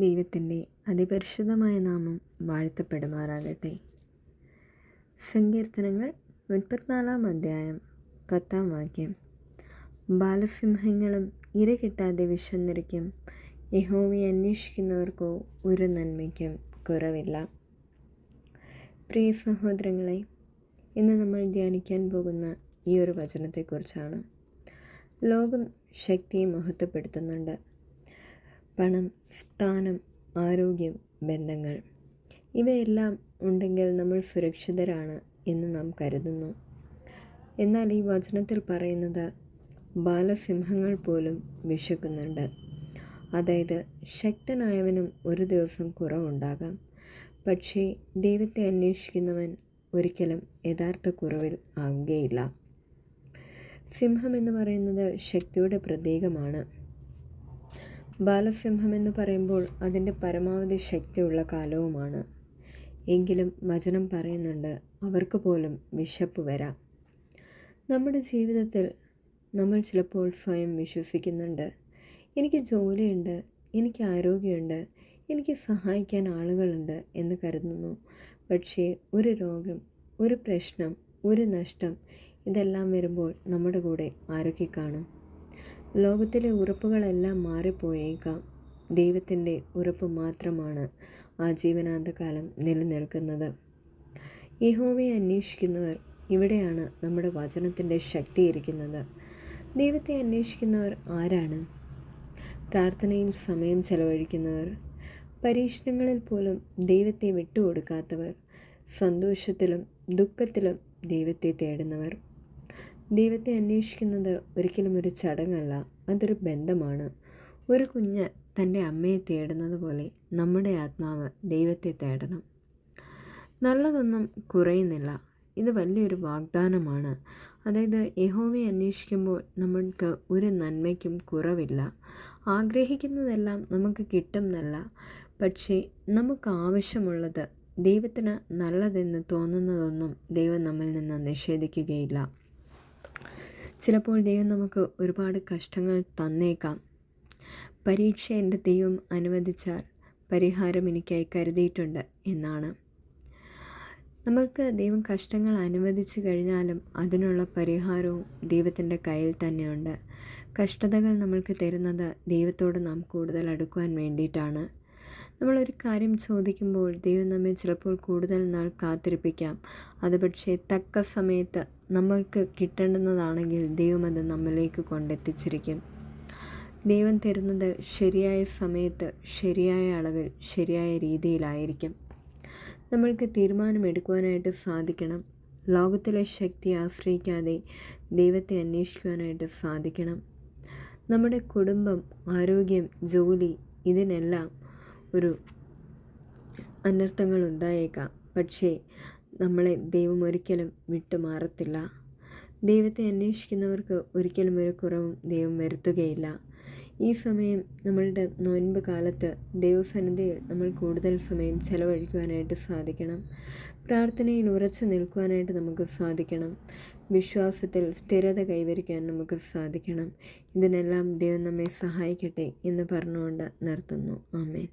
ദൈവത്തിന്റെ അതിപരിശുദ്ധമായ നാമം വാഴ്ത്തപ്പെടുമാറാകട്ടെ. സങ്കീർത്തനങ്ങൾ മുപ്പത്തിനാലാം അധ്യായം പത്താം വാക്യം. ബാലസിംഹങ്ങളും ഇര കിട്ടാതെ വിശന്നിരിക്കും യഹോവയെ അന്വേഷിക്കുന്നവർക്കോ ഒരു നന്മയ്ക്കും കുറവില്ല. പ്രിയ സഹോദരങ്ങളെ ഇന്ന് നമ്മൾ ധ്യാനിക്കാൻ പോകുന്ന ഈ ഒരു വചനത്തെക്കുറിച്ചാണ്. ലോകം ശക്തിയെ മഹത്വപ്പെടുത്തുന്നുണ്ട്. പണം സ്ഥാനം ആരോഗ്യം ബന്ധങ്ങൾ ഇവയെല്ലാം ഉണ്ടെങ്കിൽ നമ്മൾ സുരക്ഷിതരാണ് എന്ന് നാം കരുതുന്നു. എന്നാൽ ഈ വചനത്തിൽ പറയുന്നത് ബാലസിംഹങ്ങൾ പോലും വിശക്കുന്നുണ്ട്. അതായത് ശക്തനായവനും ഒരു ദിവസം കുറവുണ്ടാകാം. പക്ഷേ ദൈവത്തെ അന്വേഷിക്കുന്നവൻ ഒരിക്കലും യഥാർത്ഥ കുറവിൽ ആവുകയില്ല. സിംഹം എന്ന് പറയുന്നത് ശക്തിയുടെ പ്രതീകമാണ്. ബാലസിംഹം എന്ന് പറയുമ്പോൾ അതിന്റെ പരമാവധി ശക്തിയുള്ള കാലവുമാണ്. എങ്കിലും വചനം പറയുന്നുണ്ട് അവർക്ക് പോലും വിശപ്പ് വരാം. നമ്മുടെ ജീവിതത്തിൽ നമ്മൾ ചിലപ്പോൾ സ്വയം വിശ്വസിക്കുന്നുണ്ട്. എനിക്ക് ജോലിയുണ്ട് എനിക്ക് ആരോഗ്യമുണ്ട് എനിക്ക് സഹായിക്കാൻ ആളുകളുണ്ട് എന്ന് കരുതുന്നു. പക്ഷേ ഒരു രോഗം ഒരു പ്രശ്നം ഒരു നഷ്ടം ഇതെല്ലാം വരുമ്പോൾ നമ്മുടെ കൂടെ ആരൊക്കെ കാണും? ലോകത്തിലെ ഉറപ്പുകളെല്ലാം മാറിപ്പോയേക്കാം. ദൈവത്തിന്റെ ഉറപ്പ് മാത്രമാണ് ആ ജീവനാന്തകാലം നിലനിൽക്കുന്നത്. യഹോവയെ അന്വേഷിക്കുന്നവർ ഇവിടെയാണ് നമ്മുടെ വചനത്തിന്റെ ശക്തിയിരിക്കുന്നത് ദൈവത്തെ അന്വേഷിക്കുന്നവർ ആരാണ്? പ്രാർത്ഥനയിൽ സമയം ചെലവഴിക്കുന്നവർ പരീക്ഷണങ്ങളിൽ പോലും ദൈവത്തെ വിട്ടുകൊടുക്കാത്തവർ സന്തോഷത്തിലും ദുഃഖത്തിലും ദൈവത്തെ തേടുന്നവർ. ദൈവത്തെ അന്വേഷിക്കുന്നത് ഒരിക്കലും ഒരു ചടങ്ങല്ല അതൊരു ബന്ധമാണ്. ഒരു കുഞ്ഞ് തന്റെ അമ്മയെ തേടുന്നത് പോലെ നമ്മുടെ ആത്മാവ് ദൈവത്തെ തേടണം. നല്ലതൊന്നും കുറയുന്നില്ല. ഇത് വലിയൊരു വാഗ്ദാനമാണ്. അതായത് യഹോവയെ അന്വേഷിക്കുമ്പോൾ നമ്മൾക്ക് ഒരു നന്മയ്ക്കും കുറവില്ല. ആഗ്രഹിക്കുന്നതെല്ലാം നമുക്ക് കിട്ടുന്നല്ല പക്ഷേ നമുക്ക് ആവശ്യമുള്ളത് ദൈവത്തിന് നല്ലതെന്ന് തോന്നുന്നതൊന്നും ദൈവം നമ്മിൽ നിന്ന് നിഷേധിക്കുകയില്ല. ചിലപ്പോൾ ദൈവം നമുക്ക് ഒരുപാട് കഷ്ടങ്ങൾ തന്നേക്കാം. പരീക്ഷ എന്റെ ദൈവം അനുവദിച്ചാൽ പരിഹാരം എനിക്കായി കരുതിയിട്ടുണ്ട് എന്നാണ്. നമ്മൾക്ക് ദൈവം കഷ്ടങ്ങൾ അനുവദിച്ചു കഴിഞ്ഞാലും അതിനുള്ള പരിഹാരവും ദൈവത്തിന്റെ കയ്യിൽ തന്നെയുണ്ട്. കഷ്ടതകൾ നമ്മൾക്ക് തരുന്നത് ദൈവത്തോട് നാം കൂടുതൽ അടുക്കുവാൻ വേണ്ടിയിട്ടാണ്. നമ്മളൊരു കാര്യം ചോദിക്കുമ്പോൾ ദൈവം നമ്മെ ചിലപ്പോൾ കൂടുതൽ നാൾ കാത്തിരിപ്പിക്കാം. അത് പക്ഷേ തക്ക സമയത്ത് നമ്മൾക്ക് കിട്ടേണ്ടുന്നതാണെങ്കിൽ ദൈവം അത് നമ്മിലേക്ക് കൊണ്ടെത്തിച്ചിരിക്കും. ദൈവം തരുന്നത് ശരിയായ സമയത്ത് ശരിയായ അളവിൽ ശരിയായ രീതിയിലായിരിക്കും. നമ്മൾക്ക് തീരുമാനമെടുക്കുവാനായിട്ട് സാധിക്കണം. ലോകത്തിലെ ശക്തി ആശ്രയിക്കാതെ ദൈവത്തെ അന്വേഷിക്കുവാനായിട്ട് സാധിക്കണം. നമ്മുടെ കുടുംബം ആരോഗ്യം ജോലി ഇതിനെല്ലാം ഒരു അനർത്ഥങ്ങൾ ഉണ്ടായേക്കാം പക്ഷേ നമ്മളെ ദൈവം ഒരിക്കലും വിട്ടുമാറത്തില്ല. ദൈവത്തെ അന്വേഷിക്കുന്നവർക്ക് ഒരിക്കലും ഒരു കുറവും ദൈവം വരുത്തുകയില്ല. ഈ സമയം നമ്മളുടെ നോൻപ് കാലത്ത് ദൈവസന്നിധിയിൽ നമ്മൾ കൂടുതൽ സമയം ചെലവഴിക്കുവാനായിട്ട് സാധിക്കണം. പ്രാർത്ഥനയിൽ ഉറച്ചു നിൽക്കുവാനായിട്ട് നമുക്ക് സാധിക്കണം. വിശ്വാസത്തിൽ സ്ഥിരത കൈവരിക്കാൻ നമുക്ക് സാധിക്കണം. ഇതിനെല്ലാം ദൈവം നമ്മെ സഹായിക്കട്ടെ എന്ന് പറഞ്ഞുകൊണ്ട് നിർത്തുന്നു. ആമേൻ.